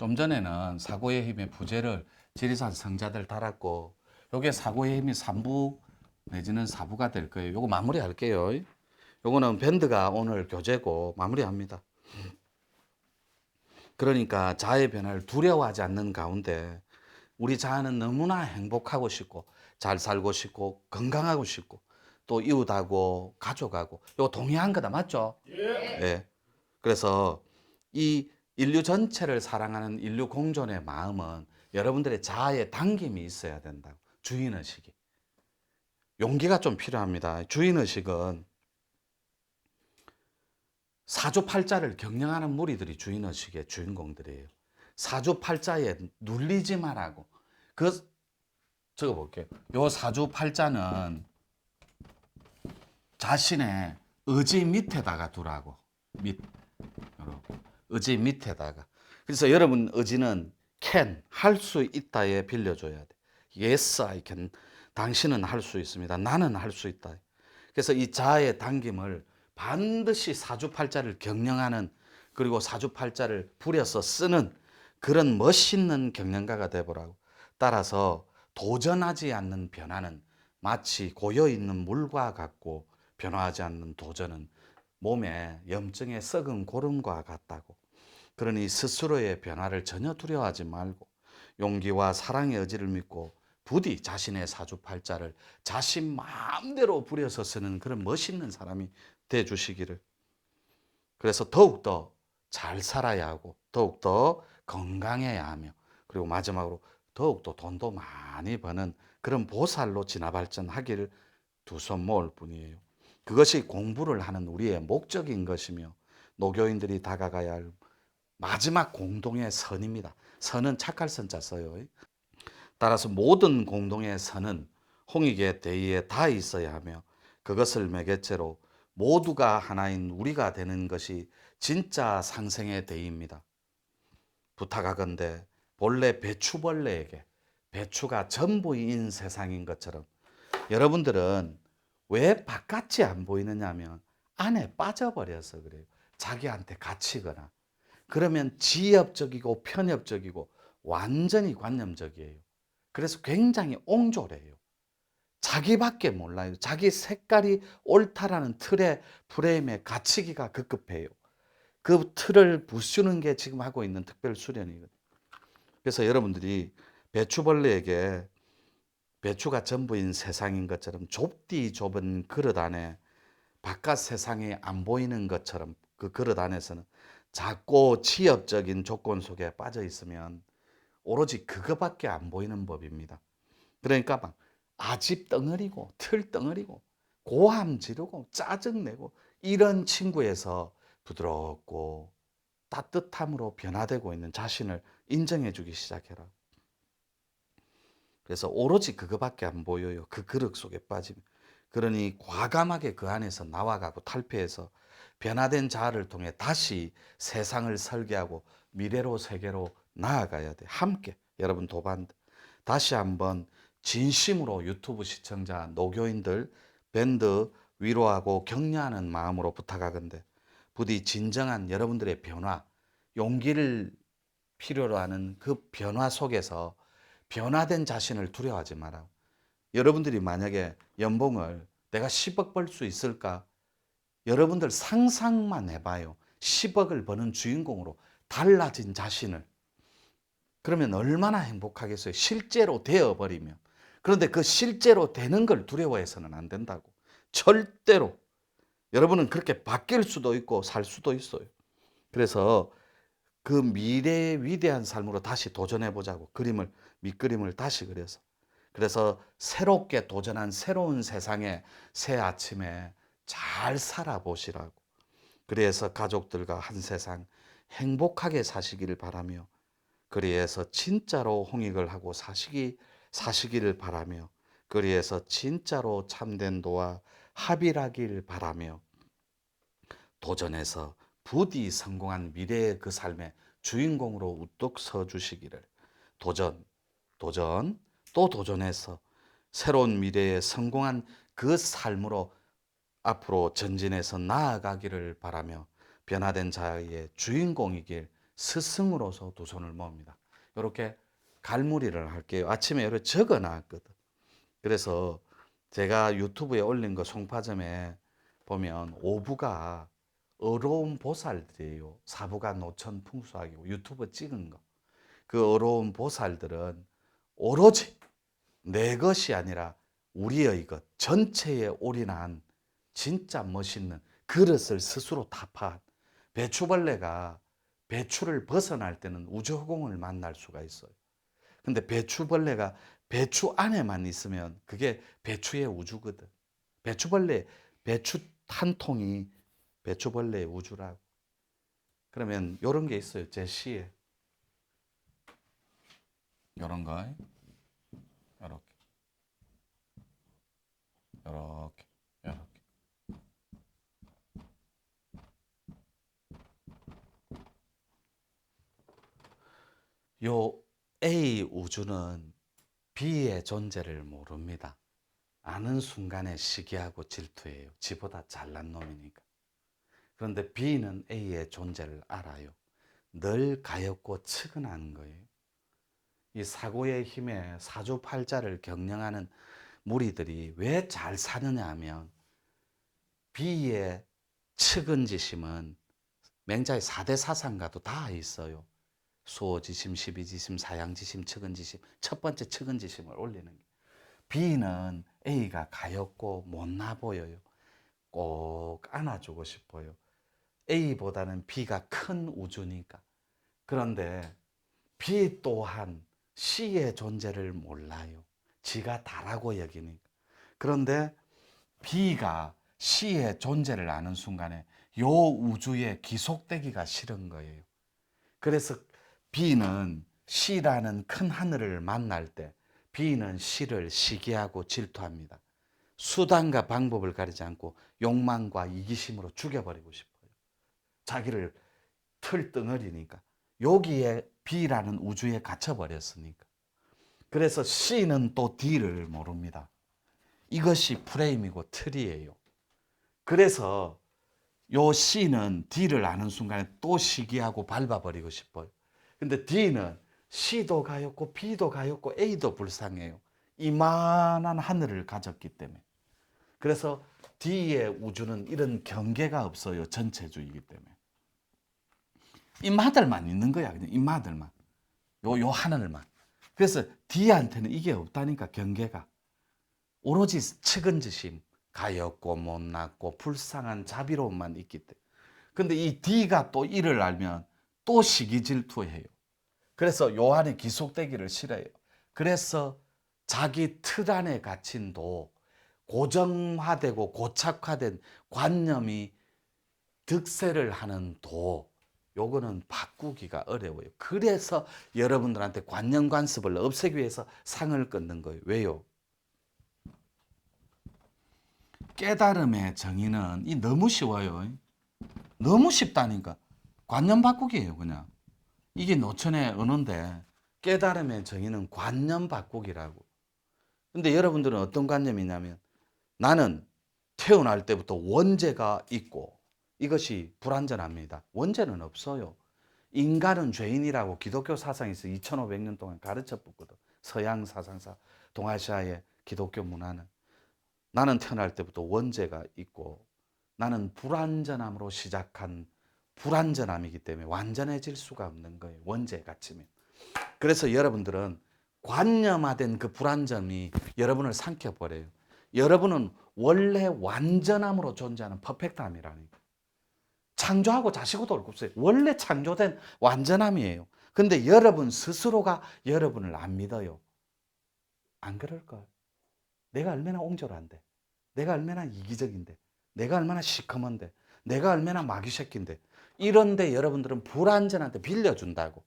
좀 전에는 사고의 힘의 부재를 지리산 성자들 달았고 요게 사고의 힘이 3부 내지는 4부가 될 거예요. 요거 마무리할게요. 요거는 밴드가 오늘 교재고 마무리합니다. 그러니까 자아의 변화를 두려워하지 않는 가운데 우리 자아는 너무나 행복하고 싶고 잘 살고 싶고 건강하고 싶고 또 이웃하고 가족하고 요거 동의한 거다 맞죠? 예. 그래서 이 인류 전체를 사랑하는 인류 공존의 마음은 여러분들의 자아의 당김이 있어야 된다고. 주인의식이. 용기가 좀 필요합니다. 주인의식은 사주팔자를 경영하는 무리들이 주인의식의 주인공들이에요. 사주팔자에 눌리지 말라고. 그, 적어 볼게요. 요 사주팔자는 자신의 의지 밑에다가 두라고. 밑. 요렇게. 의지 밑에다가. 그래서 여러분 의지는 can, 할 수 있다에 빌려줘야 돼. Yes, I can. 당신은 할 수 있습니다. 나는 할 수 있다. 그래서 이 자아의 당김을 반드시 사주팔자를 경영하는 그리고 사주팔자를 부려서 쓰는 그런 멋있는 경영가가 되보라고. 따라서 도전하지 않는 변화는 마치 고여 있는 물과 같고 변화하지 않는 도전은 몸에 염증의 썩은 고름과 같다고. 그러니 스스로의 변화를 전혀 두려워하지 말고 용기와 사랑의 의지를 믿고 부디 자신의 사주팔자를 자신 마음대로 부려서 쓰는 그런 멋있는 사람이 돼 주시기를. 그래서 더욱더 잘 살아야 하고 더욱더 건강해야 하며 그리고 마지막으로 더욱더 돈도 많이 버는 그런 보살로 진화 발전하기를 두 손 모을 뿐이에요. 그것이 공부를 하는 우리의 목적인 것이며 노교인들이 다가가야 할 마지막 공동의 선입니다. 선은 착할 선자 써요. 따라서 모든 공동의 선은 홍익의 대의에 다 있어야 하며 그것을 매개체로 모두가 하나인 우리가 되는 것이 진짜 상생의 대의입니다. 부탁하건대 본래 배추벌레에게 배추가 전부인 세상인 것처럼 여러분들은 왜 바깥이 안 보이느냐 하면 안에 빠져버려서 그래요. 자기한테 갇히거나 그러면 지엽적이고 편협적이고 완전히 관념적이에요. 그래서 굉장히 옹졸해요. 자기밖에 몰라요. 자기 색깔이 옳다라는 틀의 프레임에 갇히기가 급급해요. 그 틀을 부수는 게 지금 하고 있는 특별 수련이거든요. 그래서 여러분들이 배추벌레에게 배추가 전부인 세상인 것처럼 좁디 좁은 그릇 안에 바깥 세상이 안 보이는 것처럼 그 그릇 안에서는 작고 치엽적인 조건 속에 빠져 있으면 오로지 그거밖에 안 보이는 법입니다. 그러니까 막 아집 덩어리고 틀 덩어리고 고함 지르고 짜증내고 이런 친구에서 부드럽고 따뜻함으로 변화되고 있는 자신을 인정해 주기 시작해라. 그래서 오로지 그거밖에 안 보여요. 그 그릇 속에 빠지면. 그러니 과감하게 그 안에서 나와가고 탈피해서 변화된 자아를 통해 다시 세상을 설계하고 미래로 세계로 나아가야 돼. 함께 여러분 도반 다시 한번 진심으로 유튜브 시청자 노교인들 밴드 위로하고 격려하는 마음으로 부탁하건대 부디 진정한 여러분들의 변화 용기를 필요로 하는 그 변화 속에서 변화된 자신을 두려워하지 마라. 여러분들이 만약에 연봉을 내가 10억 벌 수 있을까? 여러분들 상상만 해봐요. 10억을 버는 주인공으로 달라진 자신을. 그러면 얼마나 행복하겠어요. 실제로 되어버리면. 그런데 그 실제로 되는 걸 두려워해서는 안 된다고. 절대로. 여러분은 그렇게 바뀔 수도 있고 살 수도 있어요. 그래서 그 미래의 위대한 삶으로 다시 도전해 보자고 그림을 밑그림을 다시 그려서 그래서 새롭게 도전한 새로운 세상에 새 아침에 잘 살아보시라고. 그래서 가족들과 한 세상 행복하게 사시기를 바라며 그리해서 진짜로 홍익을 하고 사시기 사시기를 바라며 그리해서 진짜로 참된 도와 합일하길 바라며 도전해서 부디 성공한 미래의 그 삶의 주인공으로 우뚝 서 주시기를. 도전, 도전, 또 도전해서 새로운 미래에 성공한 그 삶으로 앞으로 전진해서 나아가기를 바라며 변화된 자의 주인공이길 스승으로서 두 손을 모읍니다. 이렇게 갈무리를 할게요. 아침에 이렇게 적어 놨거든. 그래서 제가 유튜브에 올린 거 송파점에 보면 오부가 어려운 보살들이에요. 사부가 노천 풍수학이고 유튜브 찍은 거. 그 어려운 보살들은 오로지 내 것이 아니라 우리의 것 전체에 올인한 진짜 멋있는 그릇을 스스로 타파한 배추벌레가 배추를 벗어날 때는 우주허공을 만날 수가 있어요. 근데 배추벌레가 배추 안에만 있으면 그게 배추의 우주거든. 배추벌레 배추 한 통이 배추벌레의 우주라고. 그러면 요런 게 있어요. 제 시에. 요런 거. 요렇게. 요렇게. 요 A 우주는 B의 존재를 모릅니다. 아는 순간에 시기하고 질투해요. 지보다 잘난 놈이니까. 그런데 B는 A의 존재를 알아요. 늘 가엾고 측은한 거예요. 이 사고의 힘에 사주팔자를 경영하는 무리들이 왜 잘 사느냐 하면 B의 측은지심은 맹자의 4대 사상가도 다 있어요. 수호지심, 십이지심, 사양지심, 측은지심. 첫 번째 측은지심을 올리는 게. B는 A가 가엾고 못나 보여요. 꼭 안아주고 싶어요. A보다는 B가 큰 우주니까. 그런데 B 또한 C의 존재를 몰라요. 지가 다라고 여기니까. 그런데 B가 C의 존재를 아는 순간에 요 우주에 기속되기가 싫은 거예요. 그래서 B는 C라는 큰 하늘을 만날 때 B는 C를 시기하고 질투합니다. 수단과 방법을 가리지 않고 욕망과 이기심으로 죽여버리고 싶어요. 자기를 틀 덩어리니까. 여기에 B라는 우주에 갇혀버렸으니까. 그래서 C는 또 D를 모릅니다. 이것이 프레임이고 틀이에요. 그래서 요 C는 D를 아는 순간에 또 시기하고 밟아버리고 싶어요. 근데 D는 C도 가였고 B도 가였고 A도 불쌍해요. 이만한 하늘을 가졌기 때문에. 그래서 D의 우주는 이런 경계가 없어요. 전체주의이기 때문에. 입마들만 있는 거야. 그냥 입마들만. 요, 요 하늘만. 그래서 D한테는 이게 없다니까, 경계가. 오로지 측은지심, 가엾고 못났고 불쌍한 자비로움만 있기 때문에. 근데 이 D가 또 이를 알면 또 시기 질투해요. 그래서 요 안에 기속되기를 싫어해요. 그래서 자기 틀 안에 갇힌 도, 고정화되고 고착화된 관념이 득세를 하는 도, 요거는 바꾸기가 어려워요. 그래서 여러분들한테 관념 관습을 없애기 위해서 상을 끊는 거예요. 왜요? 깨달음의 정의는 이 너무 쉬워요. 너무 쉽다니까. 관념 바꾸기예요, 그냥. 이게 노천의 언어인데 깨달음의 정의는 관념 바꾸기라고. 근데 여러분들은 어떤 관념이냐면 나는 태어날 때부터 원죄가 있고 이것이 불완전합니다. 원죄는 없어요. 인간은 죄인이라고 기독교 사상에서 2500년 동안 가르쳐 줬거든. 서양 사상사, 동아시아의 기독교 문화는. 나는 태어날 때부터 원죄가 있고 나는 불완전함으로 시작한 불완전함이기 때문에 완전해질 수가 없는 거예요. 원죄 가치면. 그래서 여러분들은 관념화된 그 불완전이 여러분을 삼켜버려요. 여러분은 원래 완전함으로 존재하는 퍼펙트함이라니까. 창조하고 자시고도 없어요. 원래 창조된 완전함이에요. 근데 여러분 스스로가 여러분을 안 믿어요. 안 그럴까요? 내가 얼마나 옹졸한데, 내가 얼마나 이기적인데, 내가 얼마나 시커먼데, 내가 얼마나 마귀새끼인데, 이런데 여러분들은 불완전한테 빌려준다고.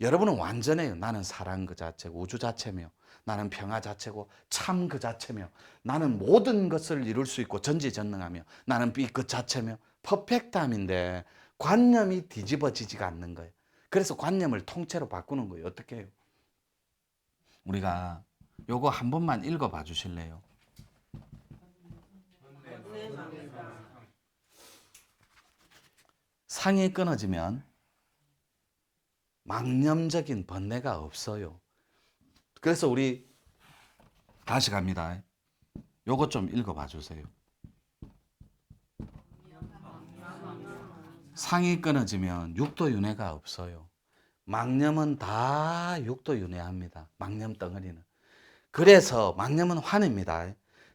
여러분은 완전해요. 나는 사랑 그 자체고, 우주 자체며, 나는 평화 자체고, 참 그 자체며, 나는 모든 것을 이룰 수 있고, 전지전능하며, 나는 비그 자체며, 퍼펙트함인데, 관념이 뒤집어지지가 않는 거예요. 그래서 관념을 통째로 바꾸는 거예요. 어떻게 해요? 우리가 요거 한 번만 읽어봐 주실래요? 상이 끊어지면 망념적인 번뇌가 없어요. 그래서 우리 다시 갑니다. 요것 좀 읽어봐 주세요. 상이 끊어지면 육도윤회가 없어요. 망념은 다 육도윤회합니다. 망념 덩어리는. 그래서 망념은 환입니다.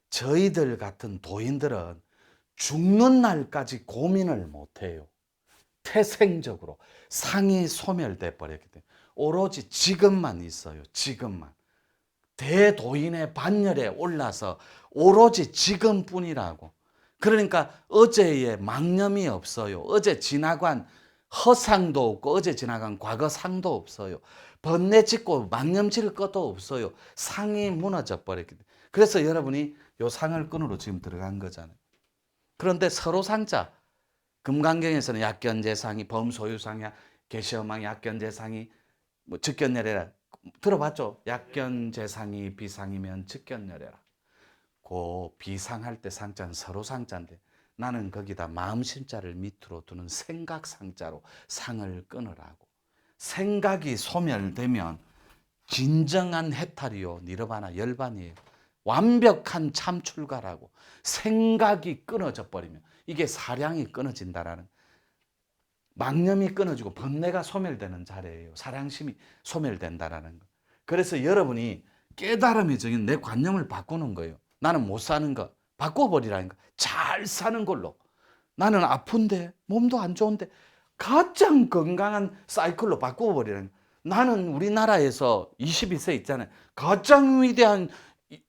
저희들 같은 도인들은 죽는 날까지 고민을 못해요. 태생적으로 상이 소멸돼 버렸기 때문에 오로지 지금만 있어요. 지금만. 대도인의 반열에 올라서 오로지 지금뿐이라고. 그러니까 어제의 망념이 없어요. 어제 지나간 허상도 없고 어제 지나간 과거상도 없어요. 번뇌 짓고 망념 질 것도 없어요. 상이 무너져 버렸기 때문에. 그래서 여러분이 요 상을 끈으로 지금 들어간 거잖아요. 그런데 서로 상자 금강경에서는 약견재상이 범소유상이 계시엄왕 약견재상이 뭐 즉견열애라 들어봤죠? 약견재상이 비상이면 즉견열애라. 고 비상할 때 상자는 서로 상자인데 나는 거기다 마음심자를 밑으로 두는 생각 상자로 상을 끊으라고. 생각이 소멸되면 진정한 해탈이요 니르바나 열반이에요. 완벽한 참 출가라고. 생각이 끊어져 버리면 이게 사량이 끊어진다라는 망념이 끊어지고 번뇌가 소멸되는 자리예요. 사량심이 소멸된다라는 거. 그래서 여러분이 깨달음이 적인 내 관념을 바꾸는 거예요. 나는 못 사는 거 바꿔버리라는 거. 잘 사는 걸로. 나는 아픈데 몸도 안 좋은데 가장 건강한 사이클로 바꿔버리라는 거. 나는 우리나라에서 22세 있잖아요. 가장 위대한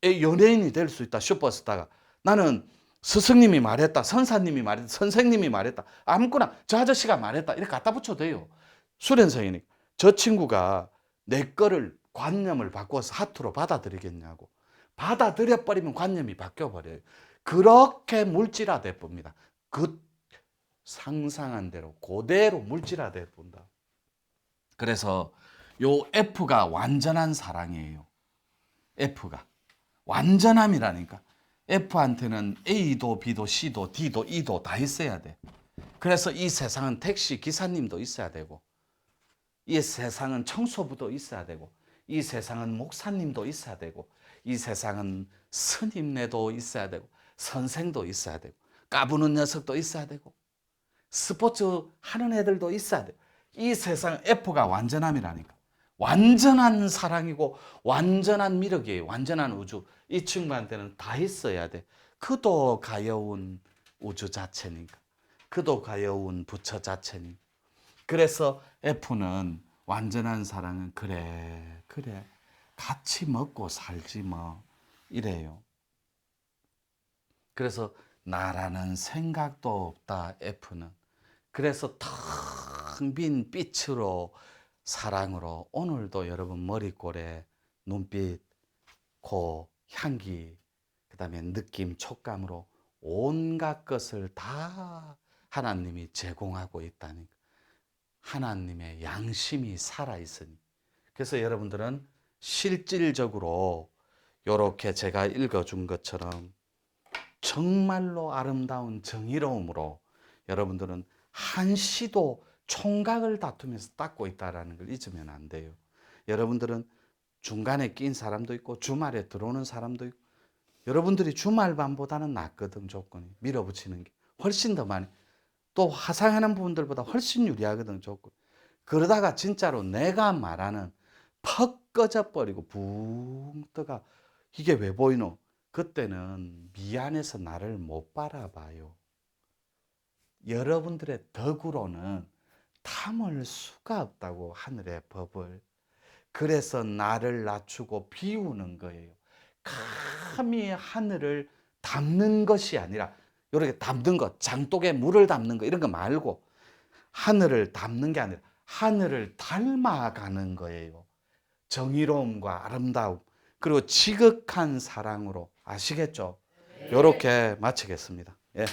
연예인이 될 수 있다. 슈퍼스타가. 나는 스승님이 말했다. 선사님이 말했다. 선생님이 말했다. 아무거나 저 아저씨가 말했다. 이렇게 갖다 붙여도 돼요. 수련성이니까. 저 친구가 내 거를 관념을 바꿔서 하트로 받아들이겠냐고. 받아들여 버리면 관념이 바뀌어 버려요. 그렇게 물질화돼 봅니다. 그 상상한 대로 그대로 물질화돼 본다. 그래서 요 F가 완전한 사랑이에요. F가 완전함이라니까. F한테는 A도 B도 C도 D도 E도 다 있어야 돼. 그래서 이 세상은 택시 기사님도 있어야 되고, 이 세상은 청소부도 있어야 되고, 이 세상은 목사님도 있어야 되고, 이 세상은 스님네도 있어야 되고, 선생도 있어야 되고, 까부는 녀석도 있어야 되고, 스포츠 하는 애들도 있어야 돼. 이 세상 F가 완전함이라니까. 완전한 사랑이고 완전한 미력이에요. 완전한 우주. 이 친구한테는 다 있어야 돼. 그도 가여운 우주 자체니까. 그도 가여운 부처 자체니까. 그래서 F는 완전한 사랑은 그래 그래 같이 먹고 살지 뭐 이래요. 그래서 나라는 생각도 없다 F는. 그래서 텅 빈 빛으로 사랑으로 오늘도 여러분 머리꼴에 눈빛, 코, 향기, 그 다음에 느낌, 촉감으로 온갖 것을 다 하나님이 제공하고 있다니까. 하나님의 양심이 살아있으니. 그래서 여러분들은 실질적으로 이렇게 제가 읽어준 것처럼 정말로 아름다운 정의로움으로 여러분들은 한시도 총각을 다투면서 닦고 있다라는 걸 잊으면 안 돼요. 여러분들은 중간에 낀 사람도 있고 주말에 들어오는 사람도 있고 여러분들이 주말반보다는 낫거든 조건이 밀어붙이는 게 훨씬 더 많이 또 화상하는 부분들보다 훨씬 유리하거든 조건 그러다가 진짜로 내가 말하는 퍽 꺼져 버리고 붕 떠가 이게 왜 보이노? 그때는 미안해서 나를 못 바라봐요. 여러분들의 덕으로는 탐을 수가 없다고 하늘의 법을. 그래서 나를 낮추고 비우는 거예요. 감히 하늘을 담는 것이 아니라 이렇게 담는 것, 장독에 물을 담는 거 이런 거 말고 하늘을 담는 게 아니라 하늘을 닮아가는 거예요. 정의로움과 아름다움 그리고 지극한 사랑으로 아시겠죠? 이렇게 마치겠습니다. 예.